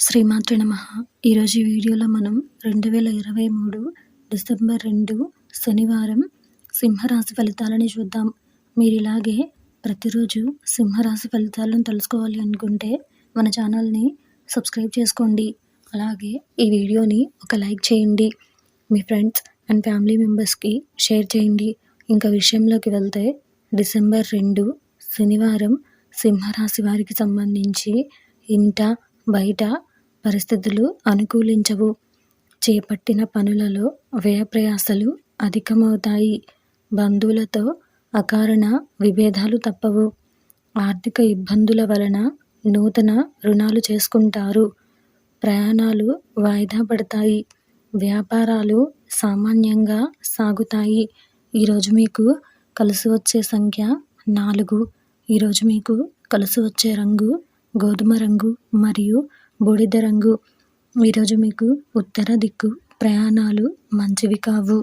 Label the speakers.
Speaker 1: శ్రీమాతృ నమ. ఈరోజు వీడియోలో మనం రెండు వేల ఇరవై మూడు డిసెంబర్ రెండు శనివారం సింహరాశి ఫలితాలని చూద్దాం. మీరు ఇలాగే ప్రతిరోజు సింహరాశి ఫలితాలను తెలుసుకోవాలి అనుకుంటే మన ఛానల్ని సబ్స్క్రైబ్ చేసుకోండి. అలాగే ఈ వీడియోని ఒక లైక్ చేయండి. మీ ఫ్రెండ్స్ అండ్ ఫ్యామిలీ మెంబర్స్కి షేర్ చేయండి. ఇంకా విషయంలోకి వెళ్తే డిసెంబర్ రెండు శనివారం సింహరాశి వారికి సంబంధించి ఇంట బయట పరిస్థితులు అనుకూలించవు. చేపట్టిన పనులలో వ్యయప్రయాసలు అధికమవుతాయి. బంధువులతో అకారణ విభేదాలు తప్పవు. ఆర్థిక ఇబ్బందుల వలన నూతన రుణాలు చేసుకుంటారు. ప్రయాణాలు వాయిదా పడతాయి. వ్యాపారాలు సామాన్యంగా సాగుతాయి. ఈరోజు మీకు కలిసి వచ్చే సంఖ్య నాలుగు. ఈరోజు మీకు కలిసి వచ్చే రంగు గోధుమ రంగు మరియు బూడిద రంగు. ఈరోజు మీకు ఉత్తర దిక్కు ప్రయాణాలు మంచివి కావు.